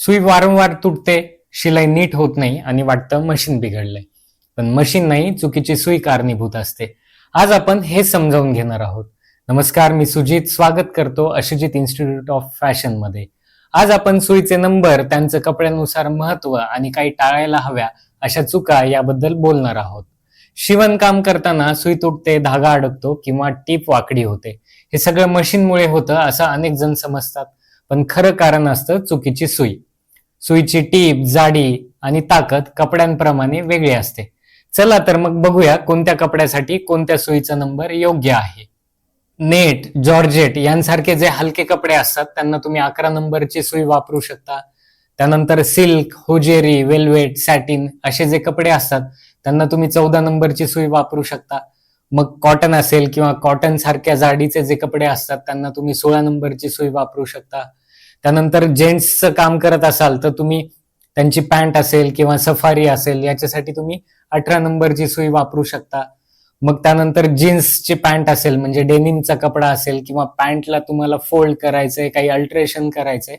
सुई वारंवार तुटते शिलाई नीट होत नाही आणि वाटतं मशीन बिघडलंय. पण मशीन नाही चुकीची सुई कारणीभूत असते. आज आपण हे समजावून घेणार आहोत. नमस्कार मी सुजित. स्वागत करतो अशिजित इन्स्टिट्यूट ऑफ फॅशनमध्ये. आज आपण सुईचे नंबर त्यांचं कपड्यानुसार महत्त्व आणि काही टाळायला हव्या अशा चुका याबद्दल बोलणार आहोत. शिवणकाम करताना सुई तुटते धागा अडकतो किंवा टीप वाकडी होते. हे सगळं मशीनमुळे होतं असं अनेक जण समजतात. पण खरं कारण असतं चुकीची सुई. सुईची टीप जाडी आणि ताकद कपड्यांप्रमाणे वेगळी असते. चला तर मग बघूया कोणत्या कपड्यासाठी कोणत्या सुईचा नंबर योग्य आहे. नेट जॉर्जेट यांसारखे जे हलके कपडे असतात त्यांना तुम्ही अकरा नंबरची सुई वापरू शकता. त्यानंतर सिल्क होजेरी वेल्वेट सॅटिन असे जे कपडे असतात त्यांना तुम्ही चौदा नंबरची सुई वापरू शकता. मग कॉटन असेल किंवा कॉटन सारख्या जाडीचे जे कपडे असतात त्यांना तुम्ही सोळा नंबरची सुई वापरू शकता. त्यानंतर जेंट्सचं काम करत असाल तर तुम्ही त्यांची पॅन्ट असेल किंवा सफारी असेल याच्यासाठी तुम्ही अठरा नंबरची सुई वापरू शकता. मग त्यानंतर जीन्सची पॅन्ट असेल म्हणजे डेनिमचा कपडा असेल किंवा पॅन्टला तुम्हाला फोल्ड करायचंय काही अल्ट्रेशन करायचंय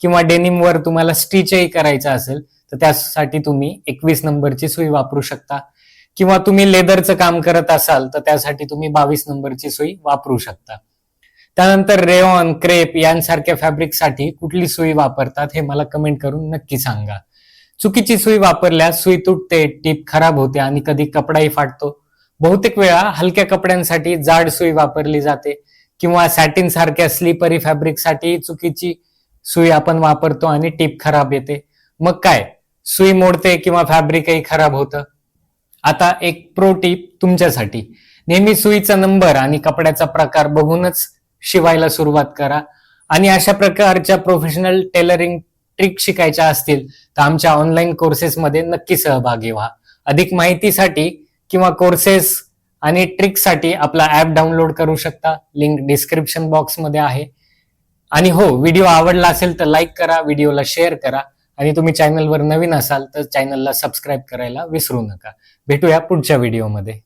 किंवा डेनिमवर तुम्हाला स्टिचही करायचं असेल तर त्यासाठी तुम्ही एकवीस नंबरची सुई वापरू शकता. किंवा तुम्ही लेदरचं काम करत असाल तर त्यासाठी तुम्ही बावीस नंबरची सुई वापरू शकता. त्यानंतर रेऑन क्रेप यांसारख्या फॅब्रिकसाठी कुठली सुई वापरतात हे मला कमेंट करून नक्की सांगा. चुकीची सुई वापरल्यास सुई तुटते टीप खराब होते आणि कधी कपडाही फाटतो. बहुतेक वेळा हलक्या कपड्यांसाठी जाड सुई वापरली जाते किंवा सॅटिन सारख्या स्लीपरी फॅब्रिकसाठी चुकीची सुई आपण वापरतो आणि टीप खराब येते. मग काय? सुई मोडते किंवा फॅब्रिकही खराब होतं? आता एक प्रो टीप तुमच्यासाठी. नेहमी सुईचा नंबर आणि कपड्याचा प्रकार बघूनच शिवायला सुरुवात करा. आणि अशा प्रकारच्या प्रोफेशनल टेलरिंग ट्रिक शिकायच्या असतील तर आमच्या ऑनलाईन कोर्सेसमध्ये नक्की सहभागी व्हा. अधिक माहितीसाठी किंवा कोर्सेस आणि ट्रिकसाठी आपला ऍप डाउनलोड करू शकता. लिंक डिस्क्रिप्शन बॉक्समध्ये आहे. आणि हो व्हिडिओ आवडला असेल तर लाईक करा व्हिडिओला शेअर करा. आणि तुम्ही चॅनलवर नवीन असाल तर चॅनलला सबस्क्राईब करायला विसरू नका. भेटूया पुढच्या व्हिडिओमध्ये